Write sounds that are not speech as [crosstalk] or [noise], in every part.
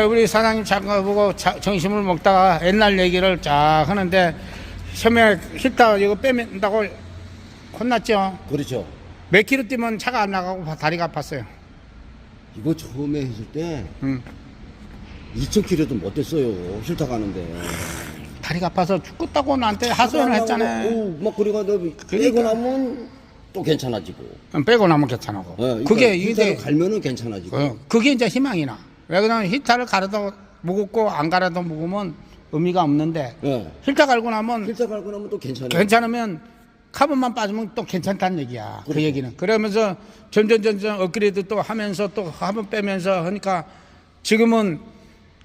우리 사장님 잠깐 보고 자- 정심을 먹다가 옛날 얘기를 쫙 하는데 처음에 히터 이거 빼맨다고 혼났죠. 그렇죠. 몇 킬로 뛰면 차가 안 나가고 다리가 아팠어요. 이거 처음에 했을 때 음. 2,000km도 못 됐어요. 쉴타 가는데. 다리가 아파서 죽겠다고 나한테 하소연을 했잖아요. 오, 막 그래가 너 빼고 나면 또 괜찮아지고. 음, 빼고 나면 괜찮고. 어, 그러니까 그게 이제 갈면은 괜찮아지고. 어, 그게 이제 희망이나. 왜 그러면 히터를 갈아도 묵었고 안 갈아도 묵으면 의미가 없는데 예. 히터 갈고 나면 힐타 갈고 나면 또 괜찮아요. 괜찮으면 카본만 빠지면 또 괜찮다는 얘기야. 그 그렇죠. 얘기는. 그러면서 점점 점점 업그레이드 또 하면서 또 카본 빼면서 하니까 지금은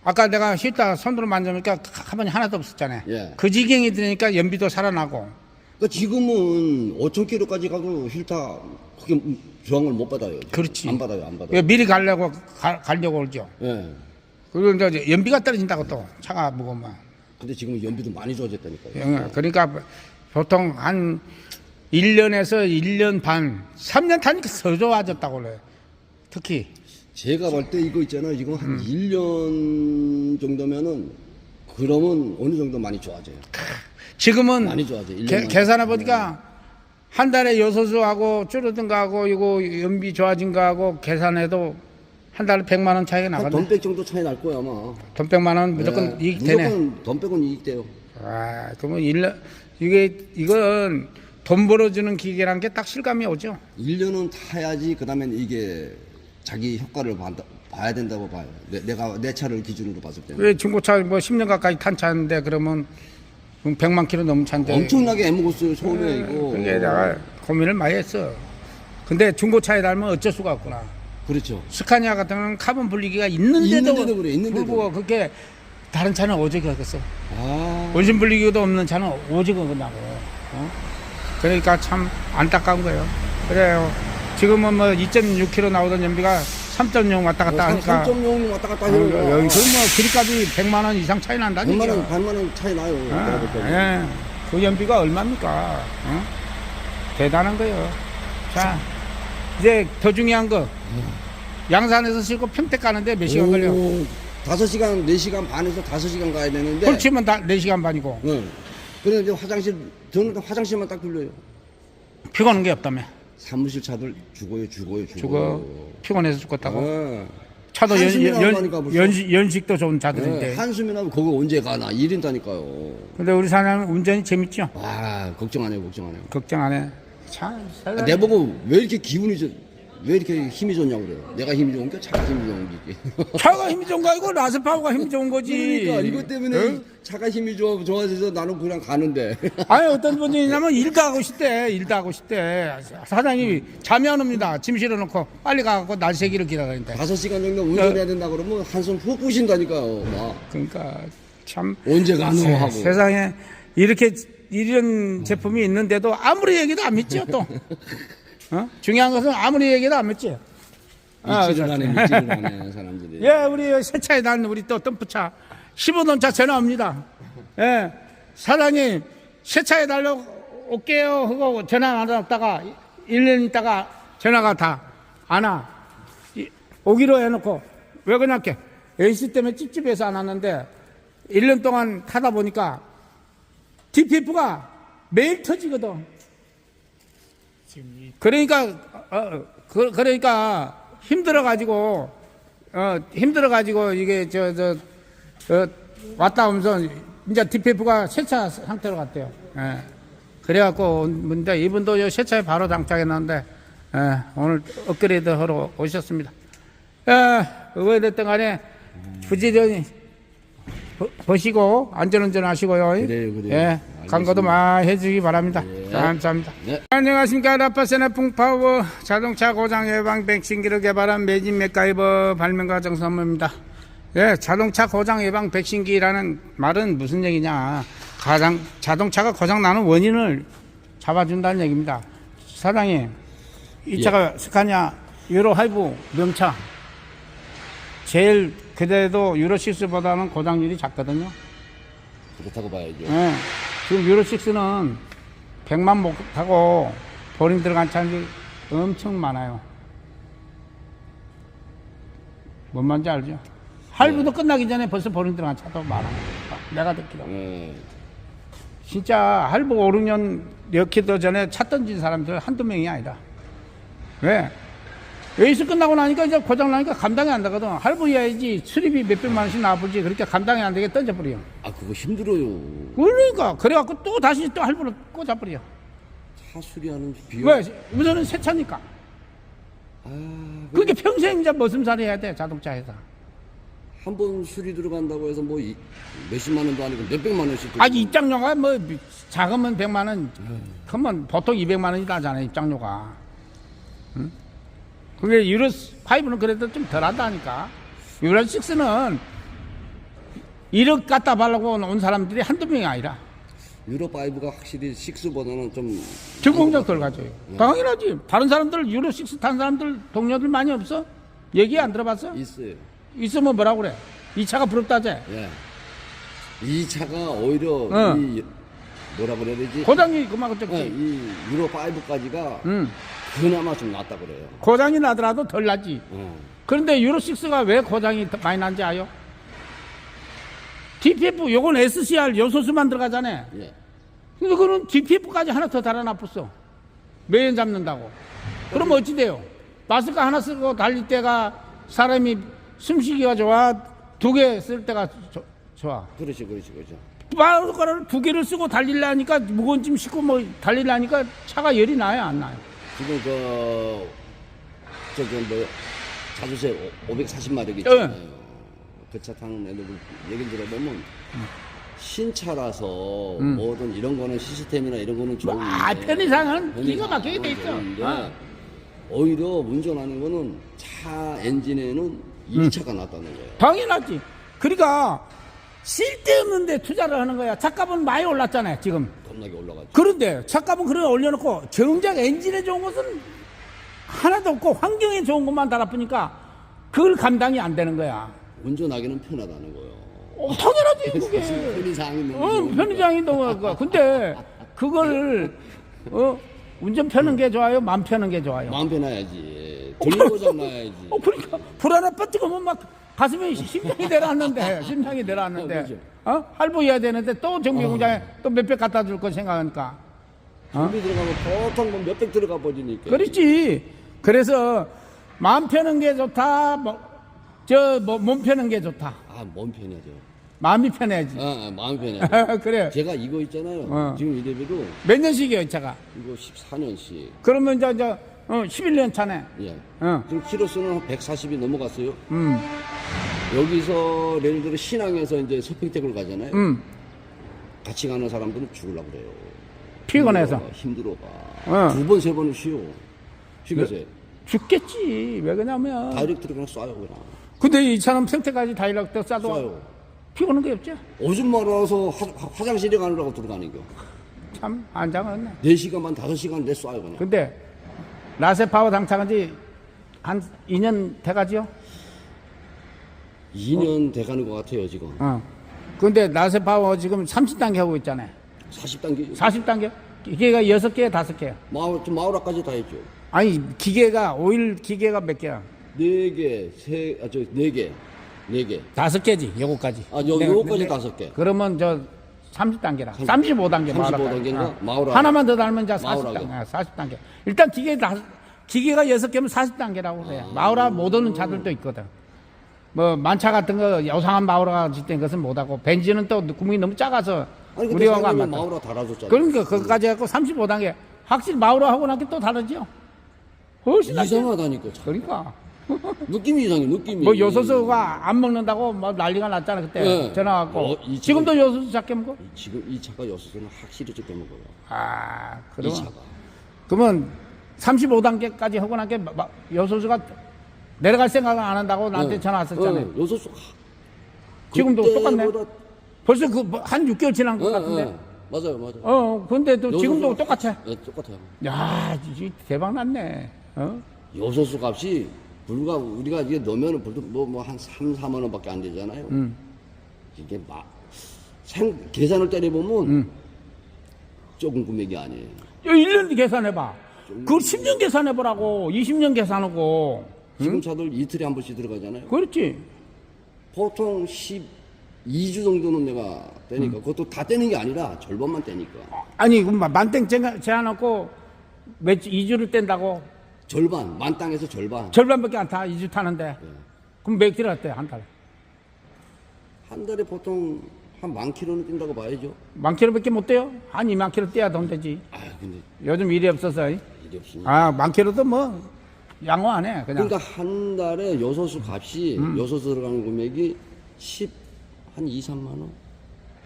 아까 내가 히터 손으로 만져보니까 카본이 하나도 없었잖아요. 예. 그 지경이 되니까 연비도 살아나고. 그러니까 지금은 5,000km까지 가도 힐타 그게 저항을 못 받아요. 그렇지. 안 받아요, 안 받아요. 왜 미리 가려고 가, 가려고 그러죠. 예. 그리고 이제 연비가 떨어진다고 또 차가 무거우면. 근데 지금 연비도 많이 좋아졌다니까요. 예, 그러니까 보통 한 1년에서 1년 반, 3년 타니까 더 좋아졌다고 그래요. 특히. 제가 볼 때 이거 있잖아요. 지금 한 음. 1년 정도면은 그러면 어느 정도 많이 좋아져요. 지금은 많이 좋아져요. 년만. 계산해 보니까 한 달에 요소수하고 줄어든 거하고 이거 연비 좋아진 거하고 계산해도 한 달에 100만 원 차이가 나거든. 100 정도 차이 날 거야 아마. 돈 100만 원 무조건 네. 이익 되네. 무조건 돈 100은 이익 돼요. 아, 그러면 일 이게 이건 돈 벌어주는 기계란 게 딱 실감이 오죠. 1년은 타야지 그다음엔 이게 자기 효과를 받- 봐야 된다고 봐요. 내, 내가 내 차를 기준으로 봤을 때는. 왜 중고차 뭐 10년 가까이 탄 차인데 그러면 100만 킬로 넘은 차인데 엄청나게 애먹었어요 처음에 이거. 그게 내가 고민을 많이 했어. 근데 중고차에 달면 어쩔 수가 없구나. 그렇죠. 스카니아 같은 경우는 카본 분리기가 있는데도, 있는데도 그래, 있는데도. 불구하고 그게 다른 차는 오지게 하겠어. 아. 원심 분리기도 없는 차는 오지게 하냐고. 어? 그러니까 참 안타까운 거예요. 그래요. 지금은 뭐 2.6km 나오던 연비가 3.0 왔다 갔다 하니까 3.0 왔다 갔다 어, 해요. 여기 그뭐 길이값이 100만 원 이상 차이 난다는 100만 얘기야. 원, 100만 원 차이 나요. 아, 예. 그 연비가 얼마입니까? 어? 대단한 거예요. 자, 이제 더 중요한 거. 양산에서 싣고 평택 가는데 몇 시간 걸려? 오, 5시간, 4시간 반에서 5시간 가야 되는데. 홀치면 다 4시간 반이고. 응. 그런데 이제 화장실, 저는 화장실만 딱 들려요. 피곤한 게 없다며. 사무실 차들 죽어요, 죽어요, 죽어요. 죽어. 피곤해서 죽었다고. 어. 차도 연, 한숨이나 연, 하니까 연, 벌써. 연식도 좋은 차들인데. 네, 한숨이나 하고 거기 언제 가나 이런다니까요. 근데 우리 사장님 운전이 재밌죠? 와 걱정 안 해요 걱정 안 해요. 걱정 안 해. 참, 아, 사장님. 내보고 왜 이렇게 기분이 좋, 왜 이렇게 힘이 좋냐고 그래요. 내가 힘이 좋은 게 차가 힘이 좋은 게. [laughs] 차가 힘이 좋은 거 아니고 라스파워가 힘이 좋은 거지. 그러니까 이것 때문에 응? 차가 힘이 좋아 좋아져서 나는 그냥 가는데. [laughs] 아니 어떤 분이 있냐면 일도 하고 싶대 일도 하고 싶대 사장님이 잠이 안 옵니다 짐 실어놓고 빨리 가갖고 날새기를 기다리는데 5시간 정도 운전해야 된다 그러면 한숨 훅 부신다니까요. 막 그러니까 참 언제 가노 하고. 세상에 이렇게 이런 제품이 있는데도 아무리 얘기도 안 믿죠 또 [laughs] 어? 중요한 것은 아무리 얘기도 안 믿지 아, 믿지를 않네 믿지를 않네 사람들이. 예 우리 새 차에 난 우리 또 덤프차 15돈 차 전화 옵니다 예 사장님 새 차에 달려 올게요 하고 전화 안 왔다가 1년 있다가 전화가 다 안 와. 이- 오기로 해놓고 왜 그냥 이렇게 AC 때문에 찝찝해서 안 왔는데 1년 동안 타다 보니까 DPF가 매일 터지거든. 그러니까 어, 그, 그러니까 힘들어 가지고 어, 힘들어 가지고 이게 저 저 어, 왔다 오면서 이제 DPF가 세차 상태로 갔대요. 예. 그래갖고 근데 이분도 요 세차에 바로 장착했는데 예, 오늘 업그레이드 하러 오셨습니다. 예, 그거에 됐든 간에 부지런히 버- 버시고 안전운전 하시고요. 그래요, 그래요. 예, 광고도 많이 해주기 바랍니다. 예. 감사합니다. 네. 안녕하십니까. 라파세나 풍파워 자동차 고장 예방 백신기를 개발한 매진 맥가이버 발명가 정선모입니다. 예, 자동차 고장 예방 백신기라는 말은 무슨 얘기냐. 가장, 자동차가 고장 나는 원인을 잡아준다는 얘기입니다. 사장님, 이 차가 스카니아 유로 하이브 명차. 제일 그래도 유로 6보다는 고장률이 작거든요. 그렇다고 봐야죠. 예. 지금 유로 6는 100만 못 타고 보링 들어간 차들이 엄청 많아요. 뭔 말인지 알죠? 할부도 끝나기 전에 벌써 버린 들어간 차도 많아. 내가 듣기로. 예. 진짜 할부 5, 6년 이렇게도 전에 차 던진 사람들 한두 명이 아니다. 왜? 레이스 끝나고 나니까 이제 고장 나니까 감당이 안 되거든. 할부 해야지 수리비 몇 백만 원씩 나와보지. 그렇게 감당이 안 되게 던져버려. 아 그거 힘들어요. 그러니까. 그래갖고 또 다시 또 할부를 꽂아버려. 차 수리하는 비용. 왜? 우선은 새 차니까. 아, 그게 평생 이제 머슴살이 해야 돼. 자동차 회사. 한 번 수리 들어간다고 해서 뭐 이- 몇십만 원도 아니고 몇백만 원씩. 아, 입장료가 뭐 작으면 100만 원, 크면 보통 200만 원이 나잖아요, 입장료가. 응? 그게 유로 5는 그래도 좀덜 한다니까. 유로 6는 1억 갖다 바르고 온 사람들이 한두 명이 아니라 유로 5가 확실히 6보다는 좀 전공적 덜 가져요. 당연하지. 다른 사람들 유로 6 탄 사람들 동료들 많이 없어? 얘기 안 들어봤어? 있어요. 있으면 뭐라고 그래? 이 차가 부럽다지? 예. 이 차가 오히려 어. 이 뭐라 그래야 되지? 고장이 그만큼 예, 적지. 이 유로 5까지가 응. 그나마 좀 낫다 그래요. 고장이 나더라도 덜 나지. 어. 그런데 유로 6가 왜 고장이 더 많이 난지 아요? DPF 요건 SCR 요소수만 들어가잖아요. 예. 근데 그는 DPF까지 하나 더 달아놔봤어. 매연 잡는다고. 그럼 어찌 돼요? 마스크 하나 쓰고 달릴 때가 사람이 숨쉬기가 좋아? 두 개 쓸 때가 조- 좋아? 그렇지, 그렇지, 그렇죠. 마스크를 두 개를 쓰고 달리려니까 무거운 짐 싣고 뭐 달리려니까 차가 열이 나요? 안 나요? 지금 그 저기 뭐 자주세 540마력 있잖아요. 그차 타는 애들 얘기 들어보면 신차라서 뭐든 이런 거는 시스템이나 이런 거는 좋은데 아, 편의상은 기가 편의상은 막히게 돼 있어. 어. 오히려 운전하는 거는 차 엔진에는 이 차가 낫다는 거예요. 당연하지. 그러니까 쓸데없는데 투자를 하는 거야. 차값은 많이 올랐잖아요, 지금. 겁나게 올라가죠. 그런데 차값은 그래 올려놓고 정작 엔진에 좋은 것은 하나도 없고 환경에 좋은 것만 달아보니까 그걸 감당이 안 되는 거야. 운전하기는 편하다는 거예요. 어, 당연하지, 그게. 편의상이 너무 어. 편의장이 너무 그 근데 그걸 어, 운전 펴는 게 좋아요, 맘 펴는 게 좋아요. 마음 편해야지. 들리고 장 나야지. 어, 그러니까 불안해 뻗뜨고면 막 가슴에 심장이 내려앉는데, 심장이 내려앉는데, 어. 어? 할부해야 되는데 또 정비공장에 또 몇백 갖다 줄 거 생각하니까. 준비 들어가면 보통 뭐 몇백 들어가 버리니까. 그렇지. 그래서 마음 펴는 게 좋다, 뭐, 저, 뭐, 몸 펴는 게 좋다. 아, 몸 편하죠. 마음이 편해야지. 아, 아 마음 편하죠. 그래. 제가 이거 있잖아요. 어. 지금 이래봬도 몇 년씩이에요, 이 차가? 이거 14년씩. 그러면 이제, 이제 어, 11년 차네. 예. 어. 지금 키로수는 한 140이 넘어갔어요. 음, 여기서 예를 들어 신항에서 이제 서평택을 가잖아요. 음. 같이 가는 사람들은 죽으려고 그래요. 피곤해서. 힘들어가. 어. 두 번, 세 번을 쉬어. 쉬겠어요. 네. 죽겠지. 왜 그러냐면. 다이렉트로 그냥 쏴요, 그냥. 근데 이 차는 평택까지 다이렉트 싸도 쏴요. 피곤한 게 없지? 오줌 화, 화장실에 가느라고 들어가는 겨. 참 안장었네. 4시간만 5시간 내 쏴요, 그냥. 근데 라세파워 당착한 지 한 2년 돼가지요? 2년 돼가는 것 같아요, 지금. 어. 근데 라세파워 지금 30단계 하고 있잖아요. 40단계. 40단계? 기계가 6개, 5개. 마을, 좀 마을화까지 다 했죠. 아니, 기계가, 오일 기계가 몇 개야? 네 개, 세, 아, 저, 네 개. 네 개. 다섯 개지, 요거까지. 아, 요, 네, 요거까지 네. 다섯 개. 그러면 저 30단계라. 35단계. 35단계 인가? 마을화. 하나만 더 달면 이제 마을화가. 40단계. 40단계. 일단 기계 다, 기계가 6개면 40단계라고 그래. 아. 마을화 못 오는 차들도 있거든. 뭐, 만차 같은 거, 요상한 마을화가 짓된 것은 못 하고, 벤진은 또 구멍이 너무 작아서, 아니, 근데 우리하고 안 맞다. 마을화 달아줬잖아요. 그러니까, 그거까지 해갖고 35단계. 확실히 마을화 하고 나게 또 다르죠? 훨씬 낫지. 이상하다니까. 참. 그러니까. 느낌이 이상해, 느낌이. 뭐 요소수가 안 먹는다고 뭐 난리가 났잖아 그때 네. 전화 갖고 어, 이 지금도 요소수 작게 먹어? 이- 지금 이 차가 여섯에는 확실히 적게 먹어요. 아 이 그러면 차가. 그러면 35단계까지 하고 나게 마- 요소수가 내려갈 생각을 안 한다고 나한테 어, 전화 왔었잖아요 어, 여섯수. 지금도 똑같네 그때보다- 벌써 그 한 6개월 지난 것 어, 같은데 어, 맞아요, 맞아요. 어 근데도 지금도 여섯수가 똑같아 네, 똑같아요. 야 이- 대박 났네 어? 요소수 값이 불과 우리가 이게 넣으면은 불도 뭐뭐한 3, 4만 원밖에 안 되잖아요. 음. 이게 막 생, 계산을 때려 보면 음. 조금 금액이 아니에요. 1년 계산해봐 그걸 10년 계산해보라고 20년 계산하고 지금 차들 이틀에 한 번씩 들어가잖아요. 그렇지 보통 12주 정도는 내가 떼니까 그것도 다 떼는 게 아니라 절반만 떼니까 아니, 그럼 만땡 제한놓고 몇, 2주를 뗀다고? 절반 만 땅에서 절반 절반밖에 안 타, 2주 타는데. 그럼 몇 킬로 떼, 한 달에? 한 달에 보통 한 만 킬로는 뛴다고 봐야죠. 만 킬로밖에 못 떼요? 한 2만 킬로 떼야 돈 되지. 아 근데 요즘 일이 없어서. 일이 없으니까. 아, 만 킬로도 뭐, 양호 안 해, 그냥. 그러니까 한 달에 여섯수 값이 음. 여섯수 들어가는 금액이 10, 한 2, 3만 원?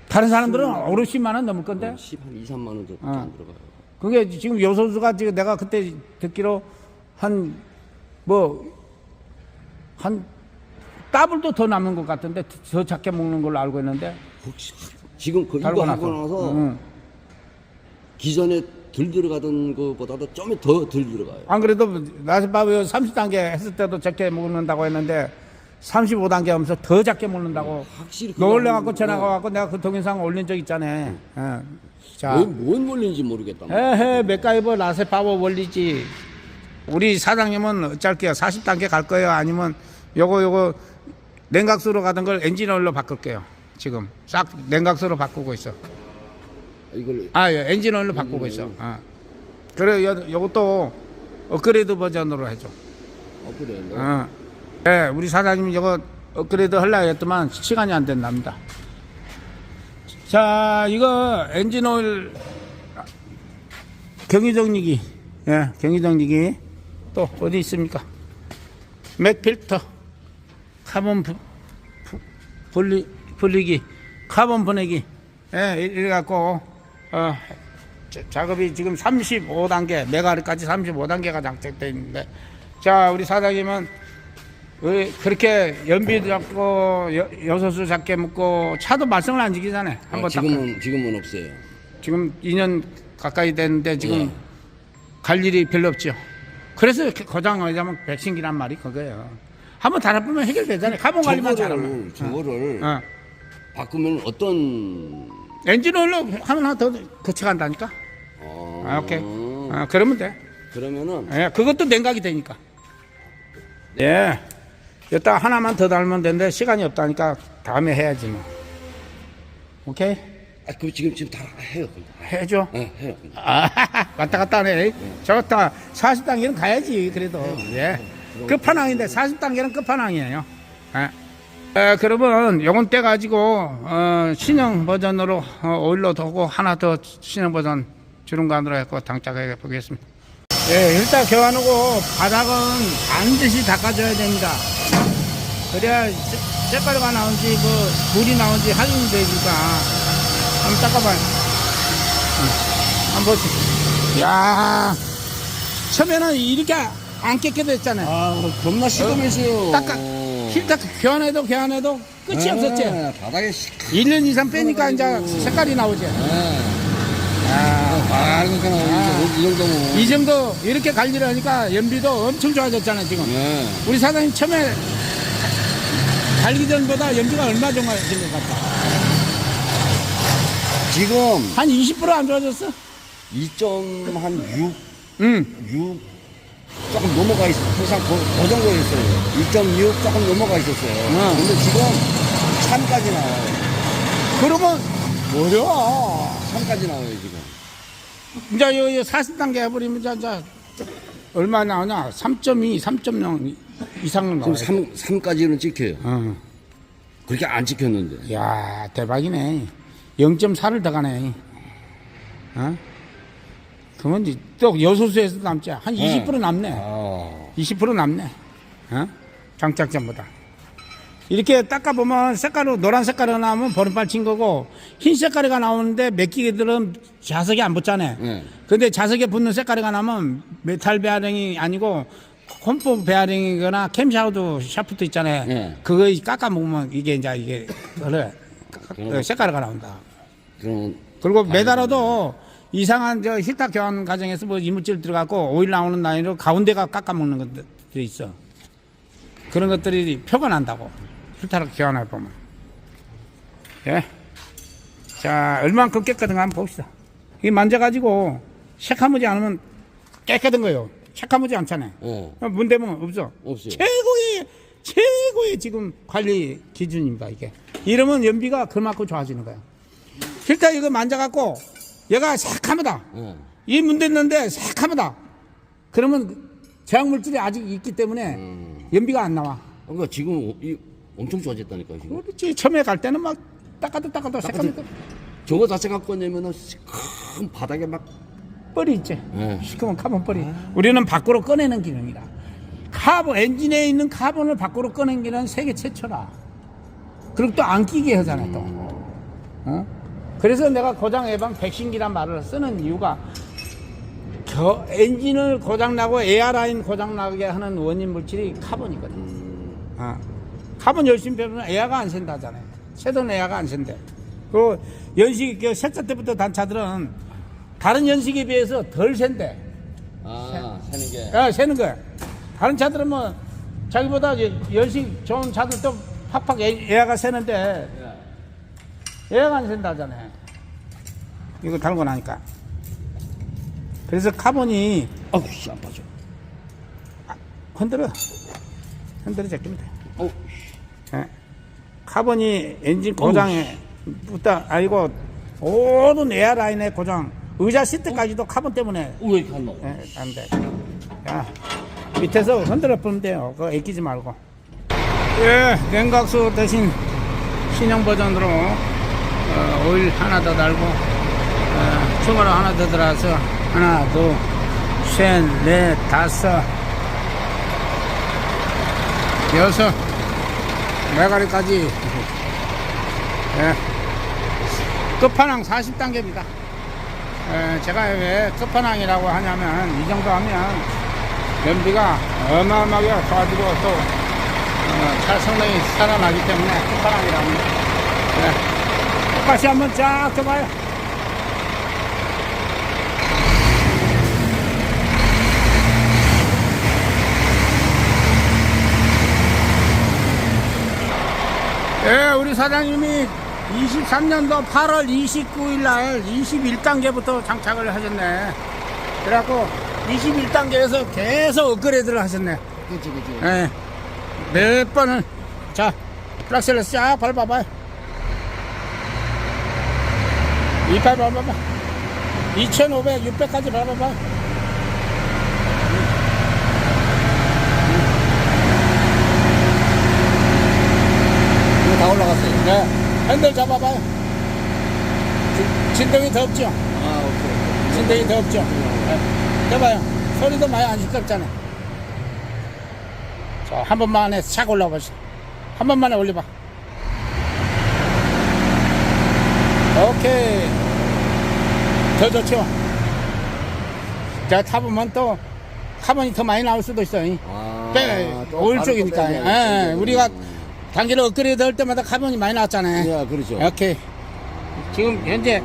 다른 사람들은 오르 10만 원 넘을 건데. 10, 한 2, 3만 원 정도 어. 안 들어가요. 그게 지금 여소수가 지금 내가 그때 듣기로 한 뭐한 더블도 더 남는 것 같은데 더 작게 먹는 걸로 알고 있는데 혹시 지금 그 이거 하고 나서. 응. 기존에 덜 들어가던 것보다도 좀 더 덜 들어가요. 안 그래도 나스바브 30단계 했을 때도 작게 먹는다고 했는데 35단계 하면서 더 작게 먹는다고 확실히 그거 놀래갖고 전화가 거. 와갖고 내가 그 동영상 올린 적 있잖아. 어. 자, 뭔, 뭔 원리인지 모르겠다. 에헤, 맥가이버 라세파버 원리지. 우리 사장님은 어쩔게요. 40단계 갈 거예요. 아니면 요거 요거 냉각수로 가던 걸 엔진오일로 바꿀게요. 지금 싹 냉각수로 바꾸고 있어. 이걸 아, 예, 엔진오일로 바꾸고 있어. 아. 그래, 요, 요것도 업그레이드 버전으로 해줘. 너 어. 예, 우리 사장님 이거 업그레이드 하려고 했더만 시간이 안 된답니다. 자, 이거 엔진오일 경유정리기. 예, 경유정리기. 또 어디 있습니까? 맥필터. 카본 부, 부, 분리, 분리기. 카본 보내기. 예, 이래갖고, 어, 자- 작업이 지금 35단계, 메가르까지 35단계가 장착되어 있는데, 자, 우리 사장님은 왜 그렇게 연비 잡고 여, 여섯수 작게 먹고 차도 말썽을 안 지키잖아요. 아, 한번 딱. 지금은 지금은 없어요. 지금 2년 가까이 됐는데 지금 예. 갈 일이 별로 없죠. 그래서 이렇게 고장하자면 백신기란 말이 그거예요. 한번 달아보면 해결되잖아요. 카본 관리만 잘하면. 저거를 저거를 어. 바꾸면 어떤 엔진 오일로 하나 더 거쳐간다니까. 어, 아, 오케이. 어, 그러면 돼. 그러면은 예, 그것도 냉각이 되니까. 예. 이따 하나만 더 달면 되는데 시간이 없다니까 다음에 해야지 뭐. 오케이? 아, 그 지금 지금 다 해요. 해줘. 네, 해요. 아, [laughs] 왔다 갔다 하네. 저다 40단계는 가야지, 그래도. 예. 끝판왕인데 40단계는 끝판왕이에요. 예. 에, 그러면 요건 떼가지고, 어, 신형 버전으로, 어, 오일로 두고 하나 더 신형 버전 주름관으로 해서 장착해 보겠습니다. 예, 일단 교환하고 바닥은 반드시 닦아줘야 됩니다. 그래야 색- 색깔가 나온지, 그, 물이 나온지 확인이 되니까. 한번 닦아봐요. 한번 보세요. 야 처음에는 이렇게 안 깨끗했잖아요. 아, 겁나 시커매서요. 닦아, 힐 교환해도 교환해도 끝이 없었지. 바닥에 시. 1년 이상 빼니까 이제 색깔이 나오지. 아, 바르니까 이 정도면. 이 정도 이렇게 관리를 하니까 연비도 엄청 좋아졌잖아요, 지금. 네. 우리 사장님 처음에 달기 전보다 연비가 얼마 좋아진 것 같아. 지금 한 20%안 좋아졌어? 2.6 응. 6 조금 넘어가 있어. 항상 그, 그 정도였어요. 2.6 조금 넘어가 있었어요. 응. 근데 지금 3까지 나와요. 그러면 어려워. 3까지 나와요, 지금. 이제 요 40단계 해버리면 이제, 이제 얼마 나오냐? 3.2, 3.0 이상은 그럼 나와요. 3, 3까지는 찍혀요. 어. 그렇게 안 찍혔는데. 야 대박이네. 0.4를 더 가네. 어? 그러면 이제 또 여소수에서 남지. 한 20% 남네. 아. 20% 남네. 어? 장착전보다. 이렇게 닦아보면 색깔로 노란 색깔이 나오면 보름발 친 거고 흰 색깔이가 나오는데 몇 기들은 자석이 안 붙잖아요. 네. 근데 자석에 붙는 색깔이가 나면 메탈 베어링이 아니고 콤포 베어링이거나 캠샤우드 샤프트 있잖아요. 네. 그거 깎아 먹으면 이게 이제 이게 그래 그럼- 색깔이가 나온다. 그럼 그리고 매달아도 이상한 저 힐타 교환 과정에서 뭐 이물질 들어가고 오일 나오는 라인으로 가운데가 깎아 먹는 것들이 있어. 그런 것들이 표가 난다고. 힐타를 교환해 보면. 예. 자, 얼만큼 깨끗한가 한번 봅시다. 이 만져가지고 색하무지 않으면 깨끗한 거예요. 색하무지 않잖아요. 어. 문대면 없어. 없어요. 최고의 최고 최고의 지금 관리 기준입니다, 이게. 이러면 연비가 그만큼 좋아지는 거야. 필터 이거 만져갖고, 얘가 새카마다. 예. 이 문댔는데 새카마다. 그러면 제약물질이 아직 있기 때문에 연비가 안 나와. 그러니까 지금 이 엄청 좋아졌다니까 지금. 그렇지. 처음에 갈 때는 막 닦아도 닦아도 새카마다. 저거 자체가 꺼내면은 큰 바닥에 막 뻘이 있지. 예. 시커먼 카본 뻘이. 우리는 밖으로 꺼내는 기능이다. 카본, 엔진에 있는 카본을 밖으로 꺼낸 기는 세계 최초라. 그리고 또 안 끼게 하잖아, 또. 어? 그래서 내가 고장 예방 백신기란 말을 쓰는 이유가 겨, 엔진을 고장나고 에어라인 고장나게 하는 원인 물질이 카본이거든. 아, 카본 열심히 빼면 에어가 안 샌다잖아요. 새던 에어가 안 샌대. 그 연식, 그 세차 때부터 단 차들은 다른 연식에 비해서 덜 샌대. 아, 사는 게. 야, 새는 거야. 다른 차들은 뭐 자기보다 연식 좋은 차들도 팍팍 에- 에어가 새는데 에어가 안 샌다잖아요. 이거 달고 나니까. 그래서 카본이 어우, 씨, 안 빠져. 흔들어. 흔들어 제끼면 돼. 어우, 예. 카본이 엔진 고장에 붙다 아니고 모든 에어라인의 고장 의자 시트까지도 카본 때문에 어, 왜 이렇게 안 나와? 예, 안 돼. 야, 밑에서 흔들어 보면 돼요. 그거 애끼지 말고. 예, 냉각수 대신 신형 버전으로 어, 오일 하나 더 달고 어, 추가로 하나 더 들어서 하나, 둘, 셋, 넷, 다섯, 여섯, 메가리까지 예. 끝판왕 40단계입니다. 제가 왜 끝판왕이라고 하냐면 이 정도 하면 연비가 어마어마하게 좋아지고 또 어, 차 성능이 살아나기 때문에 끝판왕이라고 합니다. 예. 똑같이 한번 쫙 켜봐요. 예, 우리 사장님이 23년도 8월 29일 날 21단계부터 장착을 하셨네. 그래갖고 21단계에서 계속 업그레이드를 하셨네. 그치, 그치. 예. 몇 번을. 자, 플락셀러 쫙 밟아봐요. 이팔 밟아봐. 2500, 600까지 밟아봐. 이거 다 올라갔어요. 네. 핸들 잡아봐요. 진- 진동이 더 없죠? 아, 오케이. 진동이 더 없죠? 네. 해봐요. 소리도 많이 안 시끄럽잖아. 자, 한 번만 해서 착 올라보시죠. 한 번만에 올려봐. 오케이. 더 좋죠? 자, 타보면 또 카본이 더 많이 나올 수도 있어요. 아, 빼, 또올 바로 쪽이니까. 또 빼네. 예, 우리가 단계를 업그레이드 할 때마다 카본이 많이 나왔잖아요. 예, 그렇죠. 오케이. 지금 현재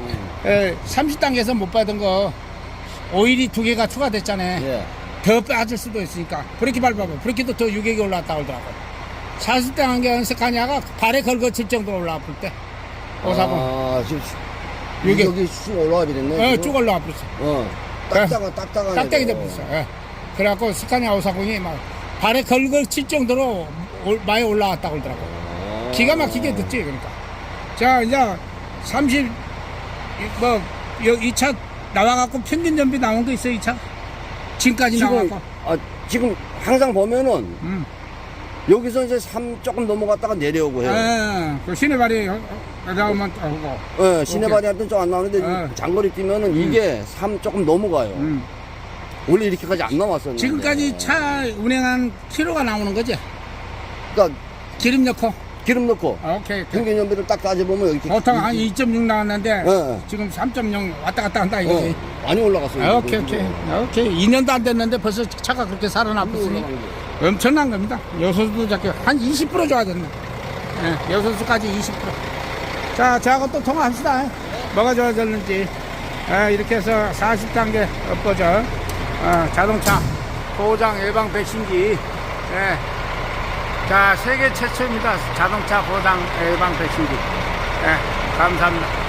30단계에서 못 받은 거 오일이 두 개가 추가됐잖아요. 예. 더 빠질 수도 있으니까 브레이크 밟아봐. 브레이크도 더 유격이 올라왔다 그러더라고. 40단계 연습하냐가 발에 걸거칠 정도로 올라와 볼 때. 540. 아, 지금 여기. 여기, 여기 쑥 올라와 버렸네. 어, 지금. 쭉 올라와 버렸어. 어. 딱딱한, 딱딱한. 딱딱이. 돼버렸어. 예. 그래갖고 스카니아 540이 막 발에 걸거칠 정도로 올- 많이 올라왔다 그러더라고. 아. 기가 막히게 듣지 그러니까 자 이제 30 뭐, 이 차 나와갖고 평균 연비 나온 거 있어, 이 차? 지금까지 지금, 나와갖고. 아, 지금 항상 보면은 음. 여기서 이제 3 조금 넘어갔다가 내려오고 해요. 예, 그 시내발이 나오면 오고. 예, 시내발이한테는 좀 안 나오는데 어. 장거리 뛰면은 이게 3 조금 넘어가요. 음. 원래 이렇게까지 안 나왔었는데. 지금까지 차 운행한 키로가 나오는 거지? 그러니까 기름 넣고. 기름 넣고 아, 오케이. 오케이. 평균 연비를 딱 따져보면 이렇게 보통 한 이- 2.6 나왔는데 예. 지금 3.0 왔다 갔다 한다 어, 이거지. 많이 올라갔어요. 아, 오케이, 오케이. 오케이. 2년도 안 됐는데 벌써 차가 그렇게 살아났으니 엄청난 겁니다. 여소수도 잡게 한20% 좋아졌네. 예, 여소수까지 20%. 자, 저하고 또 통화합시다. 뭐가 좋아졌는지. 예, 이렇게 해서 40단계 엎어져 어, 자동차 보장 예방 백신기. 예. 자, 세계 최초입니다. 자동차 보장 예방 백신기. 예, 감사합니다.